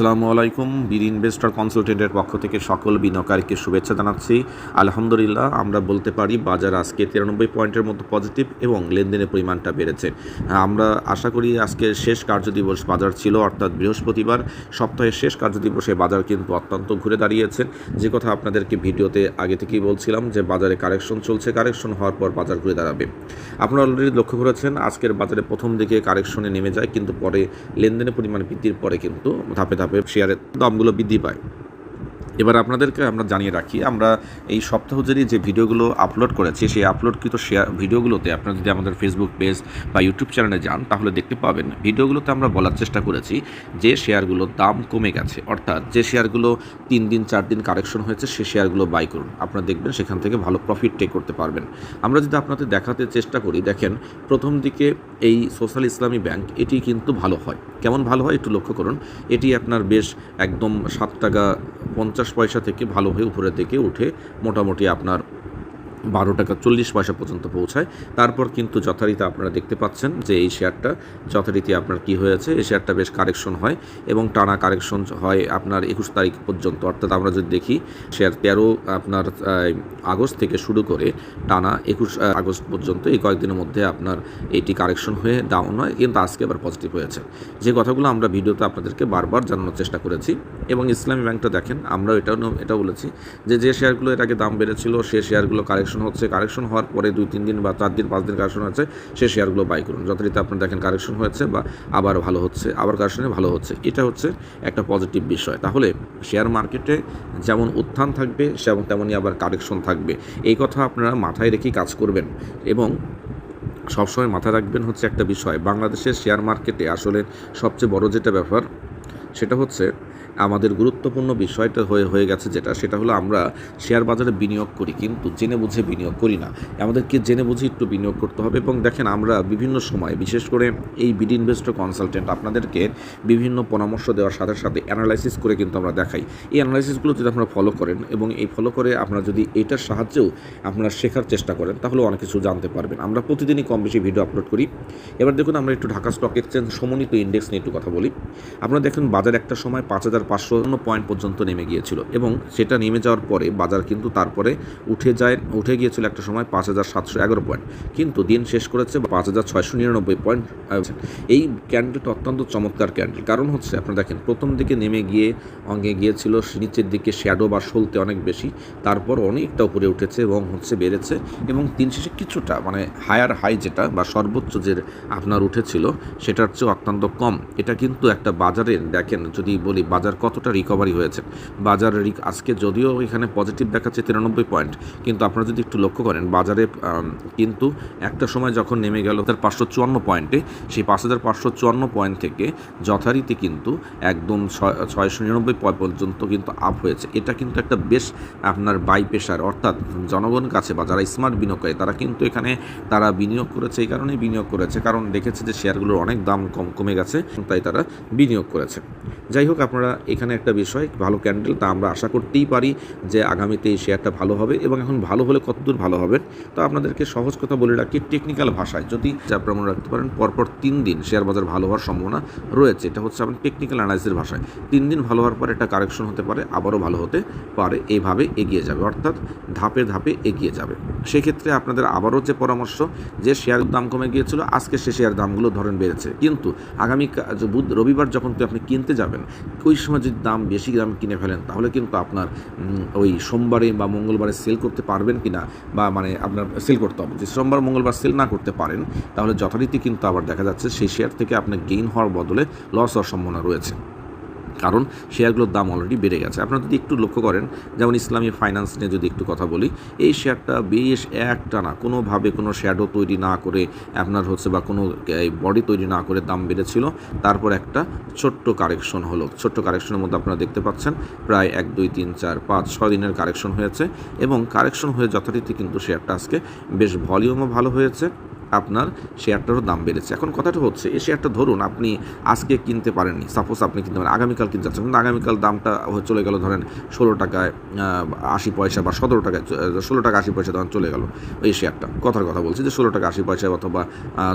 আসসালামু আলাইকুম। বীর ইনভেস্টর কনসালটেন্টের পক্ষ থেকে সকল বিনিয়োগকারীকে শুভেচ্ছা জানাচ্ছি। আলহামদুলিল্লাহ আমরা বলতে পারি বাজার আজকে তিরানব্বই পয়েন্টের মতো পজিটিভ এবং লেনদেনের পরিমাণটা বেড়েছে। হ্যাঁ, আমরা আশা করি আজকে শেষ কার্যদিবস বাজার ছিল অর্থাৎ বৃহস্পতিবার। সপ্তাহের শেষ কার্যদিবসে বাজার কিন্তু অত্যন্ত ঘুরে দাঁড়িয়েছে। যে কথা আপনাদেরকে ভিডিওতে আগে থেকেই বলছিলাম যে বাজারে কারেকশন চলছে কারেকশন হওয়ার পর বাজার ঘুরে দাঁড়াবে। আপনারা অলরেডি লক্ষ্য করেছেন আজকের বাজারে প্রথম দিকে কারেকশনে নেমে যায় কিন্তু পরে লেনদেনের পরিমাণ বৃদ্ধির পরে কিন্তু ধাপে ধাপে শেয়ারের দামগুলো বৃদ্ধি পায়। এবার আপনাদেরকে আমরা জানিয়ে রাখি, আমরা এই সপ্তাহ জুড়ে যে ভিডিওগুলো আপলোড করেছি, সেই আপলোডকৃত শেয়ার ভিডিওগুলোতে আপনারা যদি আমাদের ফেসবুক পেজ বা ইউটিউব চ্যানেলে যান, তাহলে দেখতে পাবেন ভিডিওগুলোতে আমরা বলার চেষ্টা করেছি যে শেয়ারগুলোর দাম কমে গেছে। অর্থাৎ যে শেয়ারগুলো তিন দিন, চার দিন কারেকশন হয়েছে, সে শেয়ারগুলো বাই করুন। আপনারা দেখবেন সেখান থেকে ভালো প্রফিট টেক করতে পারবেন। আমরা যদি আপনাদের দেখাতে চেষ্টা করি, দেখেন প্রথম দিকে এই সোশ্যাল ইসলামী ব্যাংক এটি কিন্তু ভালো হয়। কেমন ভালো হয়? একটু লক্ষ্য করুন। এটি আপনার বেশ একদম সাত টাকা পঞ্চাশ পয়সা থেকে ভালো হয়ে উপরের দিকে উঠে মোটামুটি আপনার বারো টাকা চল্লিশ পয়সা পর্যন্ত পৌঁছায়। তারপর কিন্তু যথারীতি আপনারা দেখতে পাচ্ছেন যে এই শেয়ারটা যথারীতি আপনার কি হয়েছে, এই শেয়ারটা বেশ কারেকশন হয় এবং টানা কারেকশন হয় আপনার একুশ তারিখ পর্যন্ত। অর্থাৎ আমরা যদি দেখি, শেয়ার তেরো আপনার আগস্ট থেকে শুরু করে টানা একুশ আগস্ট পর্যন্ত এই কয়েকদিনের মধ্যে আপনার এটি কারেকশন হয়ে ডাউন হয়, কিন্তু আজকে আবার পজিটিভ হয়েছে। যে কথাগুলো আমরা ভিডিওতে আপনাদেরকে বারবার জানানোর চেষ্টা করেছি এবং ইসলামী ব্যাংকটা দেখেন, আমরাও এটাও এটাও বলেছি যে যে শেয়ারগুলো এর আগে দাম বেড়েছিল, সে শেয়ারগুলো কারেকশন হচ্ছে, কারেকশন হওয়ার পরে দুই, তিন দিন বা চার দিন, পাঁচ দিন কারেকশন হচ্ছে, সে শেয়ারগুলো বাই করুন। যথারীতি আপনারা দেখেন কারেকশন হয়েছে বা আবার ভালো হচ্ছে, আবার কারেকশনে ভালো হচ্ছে। এটা হচ্ছে একটা পজিটিভ বিষয়। তাহলে শেয়ার মার্কেটে যেমন উত্থান থাকবে, সেমন তেমনই আবার কারেকশন থাকবে। এই কথা আপনারা মাথায় রেখেই কাজ করবেন। এবং সবসময় মাথায় রাখবেন হচ্ছে একটা বিষয়, বাংলাদেশের শেয়ার মার্কেটে আসলে সবচেয়ে বড় যেটা ব্যাপার, সেটা হচ্ছে আমাদের গুরুত্বপূর্ণ বিষয়টা হয়ে হয়ে গেছে যেটা, সেটা হলো আমরা শেয়ার বাজারে বিনিয়োগ করি, কিন্তু জেনে বুঝে বিনিয়োগ করি না। আমাদেরকে জেনে বুঝে একটু বিনিয়োগ করতে হবে এবং দেখেন আমরা বিভিন্ন সময়, বিশেষ করে এই বিড ইনভেস্টর কনসালটেন্ট আপনাদেরকে বিভিন্ন পরামর্শ দেওয়ার সাথে সাথে অ্যানালাইসিস করে কিন্তু আমরা দেখাই। এই অ্যানালাইসিসগুলো যদি আপনারা ফলো করেন এবং এই ফলো করে আপনারা যদি এটার সাহায্যেও আপনারা শেখার চেষ্টা করেন, তাহলে অনেক কিছু জানতে পারবেন। আমরা প্রতিদিনই কম বেশি ভিডিও আপলোড করি। এবার দেখুন আমরা একটু ঢাকা স্টক এক্সচেঞ্জ সমন্বিত ইন্ডেক্স নিয়ে একটু কথা বলি। আপনারা দেখুন বাজার একটা সময় পাঁচ হাজার পাঁচশো পয়েন্ট পর্যন্ত নেমে গিয়েছিল এবং সেটা নেমে যাওয়ার পরে বাজার কিন্তু তারপরে উঠে যায়, উঠে গিয়েছিল একটা সময় পাঁচ হাজার সাতশো এগারো পয়েন্ট। কিন্তু দিন শেষ করেছে পাঁচ হাজার ছয়শো নিরানব্বই পয়েন্ট এই ক্যান্ডেলটা অত্যন্ত চমৎকার ক্যান্ডেল কারণ হচ্ছে আপনারা দেখেন, প্রথম দিকে নেমে গিয়ে অঙ্গে গিয়েছিল, নিচের দিকে শ্যাডো বা সলতে অনেক বেশি, তারপর অনেকটা উপরে উঠেছে এবং হচ্ছে বেড়েছে এবং দিন শেষে কিছুটা মানে হায়ার হাই যেটা বা সর্বোচ্চ যে আপনার উঠেছিল, সেটার চেয়ে অত্যন্ত কম। এটা কিন্তু একটা বাজারের, দেখেন যদি বলি বাজার কতটা রিকভারি হয়েছে। বাজার আজকে যদিও এখানে পজিটিভ দেখাচ্ছে তিরানব্বই পয়েন্ট কিন্তু আপনারা যদি একটু লক্ষ্য করেন, বাজারে কিন্তু একটা সময় যখন নেমে গেল তার পাঁচশো চুয়ান্ন পয়েন্টে সেই পাঁচ হাজার পাঁচশো চুয়ান্ন পয়েন্ট থেকে যথারীতি কিন্তু একদম ছয়- ছয়শো নিরানব্বই পর্যন্ত কিন্তু আপ হয়েছে। এটা কিন্তু একটা বেশ আপনার বাই পেশার অর্থাৎ জনগণ কাছে বা যারা স্মার্ট বিনিয়োগকারী, তারা কিন্তু এখানে, তারা বিনিয়োগ করেছে এই কারণেই বিনিয়োগ করেছে, কারণ দেখেছে যে শেয়ারগুলোর অনেক দাম কম, কমে গেছে, তাই তারা বিনিয়োগ করেছে। যাই হোক, আপনারা এখানে একটা বিষয়, ভালো ক্যান্ডেল তা আমরা আশা করতেই পারি যে আগামীতে এই শেয়ারটা ভালো হবে এবং এখন ভালো হলে কতদূর ভালো হবে, তো আপনাদেরকে সহজ কথা বলে রাখি টেকনিক্যাল ভাষায়। যদি আপনারা মনে রাখতে পারেন, পরপর তিন দিন শেয়ার বাজার ভালো হওয়ার সম্ভাবনা রয়েছে। এটা হচ্ছে আপনার টেকনিক্যাল অ্যানালাইসিসের ভাষায়। তিন দিন ভালো হওয়ার পর এটা কারেকশন হতে পারে, আবারও ভালো হতে পারে এইভাবে এগিয়ে যাবে। অর্থাৎ ধাপে ধাপে এগিয়ে যাবে। সেক্ষেত্রে আপনাদের আবারও যে পরামর্শ যে শেয়ারের দাম কমে গিয়েছিল, আজকে সে শেয়ার দামগুলো ধরেন বেড়েছে। কিন্তু আগামী বুধ, রবিবার যখন আপনি কিনতে যাবেন, ওই সময় যদি দাম বেশি দাম কিনে ফেলেন, তাহলে কিন্তু আপনার ওই সোমবারে বা মঙ্গলবারে সেল করতে পারবেন কি না বা মানে আপনার সেল করতে হবে। যে সোমবার, মঙ্গলবার সেল না করতে পারেন, তাহলে যথারীতি কিন্তু আবার দেখা যাচ্ছে সেই শেয়ার থেকে আপনার গেইন হওয়ার বদলে লস হওয়ার সম্ভাবনা রয়েছে। কারণ শেয়ারগুলোর দাম অলরেডি বেড়ে গেছে। আপনারা যদি একটু লক্ষ্য করেন, যেমন ইসলামী ফাইন্যান্স নিয়ে যদি একটু কথা বলি, এই শেয়ারটা বেশ একটানা কোনোভাবে কোনো শ্যাডো তৈরি না করে আপনার হচ্ছে বা কোনো বডি তৈরি না করে দাম বেড়েছিল। তারপর একটা ছোট্ট কারেকশন হলো। ছোট্ট কারেকশনের মধ্যে আপনারা দেখতে পাচ্ছেন, প্রায় এক, দুই, তিন, চার, পাঁচ, ছয় দিনের কারেকশন হয়েছে এবং কারেকশন হয়ে যথারীতি কিন্তু শেয়ারটা আজকে বেশ ভলিউমও ভালো হয়েছে। আপনার শেয়ারটারও দাম বেড়েছে। এখন কথাটা হচ্ছে, এই শেয়ারটা ধরুন আপনি আজকে কিনতে পারেননি সাপোজ আপনি কিনতে পারেন, আগামীকাল কিনতে চাচ্ছেন কিন্তু আগামীকাল দামটা চলে গেল ধরেন ষোলো টাকায় আশি পয়সা বা সতেরো টাকায় ষোলো টাকা আশি পয়সা ধরেন চলে গেল ওই শেয়ারটা। কথার কথা বলছি যে ষোলো টাকা আশি পয়সা অথবা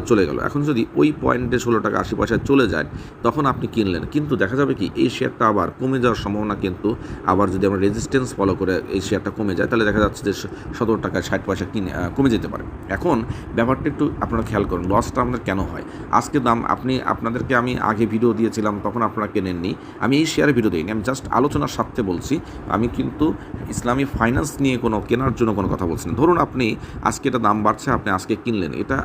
চলে গেল। এখন যদি ওই পয়েন্টে ষোলো টাকা আশি পয়সায় চলে যায়, তখন আপনি কিনলেন। কিন্তু দেখা যাবে কি, এই শেয়ারটা আবার কমে যাওয়ার সম্ভাবনা কিন্তু আবার যদি আমরা রেজিস্ট্যান্স ফলো করে এই শেয়ারটা কমে যায়, তাহলে দেখা যাচ্ছে যে সতেরো টাকায় ষাট পয়সা কিনে কমে যেতে পারে। এখন ব্যাপারটা একটু আপনারা খেয়াল করুন লসটা আমাদের কেন হয়? আজকে দাম, আপনি, আপনাদেরকে আমি আগে ভিডিও দিয়েছিলাম, তখন আপনারা কেনেননি? আমি এই শেয়ারে ভিডিও দিইনি, আমি জাস্ট আলোচনার স্বার্থে বলছি। আমি কিন্তু ইসলামী ফাইন্যান্স নিয়ে কোনো, কেনার জন্য কোনো কথা বলছি না। ধরুন আপনি, আজকে এটা দাম বাড়ছে, আপনি আজকে কিনলেন, এটা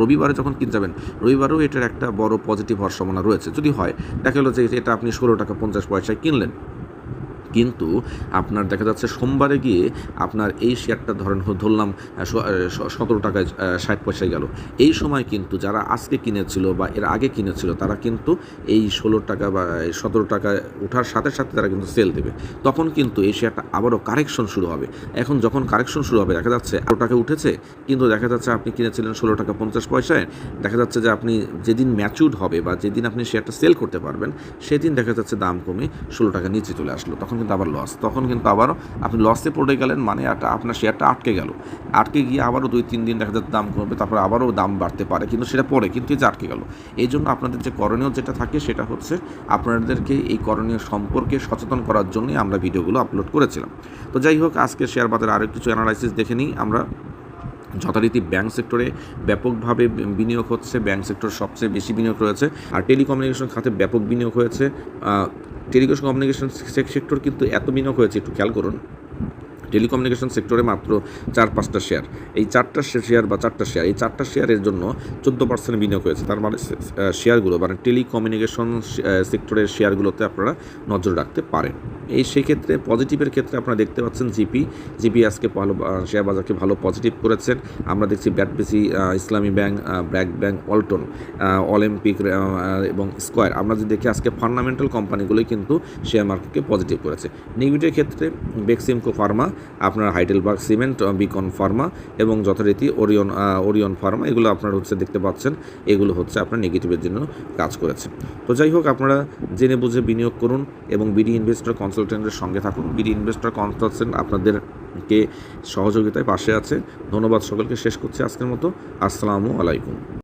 রবিবারে যখন কিনতে যাবেন রবিবারেও এটার একটা বড় পজিটিভ হওয়ার সম্ভাবনা রয়েছে। যদি হয়, দেখা গেলো যে এটা আপনি ষোলো টাকা পঞ্চাশ পয়সায় কিনলেন। কিন্তু আপনার দেখা যাচ্ছে সোমবারে গিয়ে আপনার এই শেয়ারটা ধরেন ধরলাম সতেরো টাকায় ষাট পয়সায় গেল। এই সময় কিন্তু যারা আজকে কিনেছিল বা এর আগে কিনেছিল, তারা কিন্তু এই ষোলো টাকা বা সতেরো টাকা ওঠার সাথে সাথে তারা কিন্তু সেল দেবে। তখন কিন্তু এই শেয়ারটা আবারও কারেকশন শুরু হবে। এখন যখন কারেকশন শুরু হবে, দেখা যাচ্ছে আরও টাকা উঠেছে, কিন্তু দেখা যাচ্ছে আপনি কিনেছিলেন ষোলো টাকা পঞ্চাশ পয়সায়, দেখা যাচ্ছে যে আপনি যেদিন ম্যাচুড হবে বা যেদিন আপনি শেয়ারটা সেল করতে পারবেন, সেদিন দেখা যাচ্ছে দাম কমে ষোলো টাকা নিচে চলে আসলো। তখন কিন্তু আবার লস তখন কিন্তু আবারও আপনি লসে পড়ে গেলেন মানে একটা আপনার শেয়ারটা আটকে গেল। আটকে গিয়ে আবারও দুই, তিন দিন দেখা যাচ্ছে দাম কমবে, তারপর আবারও দাম বাড়তে পারে, কিন্তু সেটা পড়ে কিন্তু এই যে আটকে গেল। এই জন্য আপনাদের যে করণীয় যেটা থাকে সেটা হচ্ছে আপনাদেরকে এই করণীয় সম্পর্কে সচেতন করার জন্যই আমরা ভিডিওগুলো আপলোড করেছিলাম। তো যাই হোক, আজকে শেয়ার বাজারে আরও কিছু অ্যানালাইসিস দেখে নিই। আমরা যথারীতি ব্যাংক সেক্টরে ব্যাপকভাবে বিনিয়োগ হচ্ছে ব্যাংক সেক্টর সবচেয়ে বেশি বিনিয়োগ রয়েছে। আর টেলিকমিউনিকেশন খাতে ব্যাপক বিনিয়োগ হয়েছে। টেলিকমিউনিকেশন কমিউনিকেশন সেক্টর কিন্তু এত বিনিয়োগ হয়েছে একটু খেয়াল করুন। টেলিকমিউনিকেশন সেক্টরে মাত্র চার পাঁচটা শেয়ার। এই চারটা শেয়ার বা চারটা শেয়ার, এই চারটা শেয়ারের জন্য চোদ্দ পার্সেন্ট বিনিয়োগ হয়েছে। তার মানে শেয়ারগুলো মানে টেলিকমিউনিকেশন সেক্টরের শেয়ারগুলোতে আপনারা নজর রাখতে পারেন। এই সেক্ষেত্রে পজিটিভের ক্ষেত্রে আপনারা দেখতে পাচ্ছেন জিপি। জিপি আজকে ভালো শেয়ার বাজারকে ভালো পজিটিভ করেছেন। আমরা দেখছি ব্যাটবেসি ইসলামী ব্যাংক ব্র্যাক ব্যাংক অল্টন অলিম্পিক এবং স্কোয়ার। আমরা যদি দেখি আজকে ফান্ডামেন্টাল কোম্পানিগুলোই কিন্তু শেয়ার মার্কেটকে পজিটিভ করেছে। নেগেটিভ ক্ষেত্রে বেক্সিমকো ফার্মা আপনার হাইডেলবার্গ সিমেন্ট বিকন ফার্মা এবং যথারীতি ওরিয়ন ওরিয়ন ফার্মা, এগুলো আপনারা হচ্ছে দেখতে পাচ্ছেন। এগুলো হচ্ছে আপনার নেগেটিভের জন্য কাজ করেছে। তো যাই হোক, আপনারা জেনে বুঝে বিনিয়োগ করুন এবং বিডি ইনভেস্টর কনসালটেন্টের সঙ্গে থাকুন। বিডি ইনভেস্টর কনসালটেন্ট আপনাদেরকে সহযোগিতায় পাশে আছে। ধন্যবাদ সকলকে। শেষ করছি আজকের মতো। আসসালামু আলাইকুম।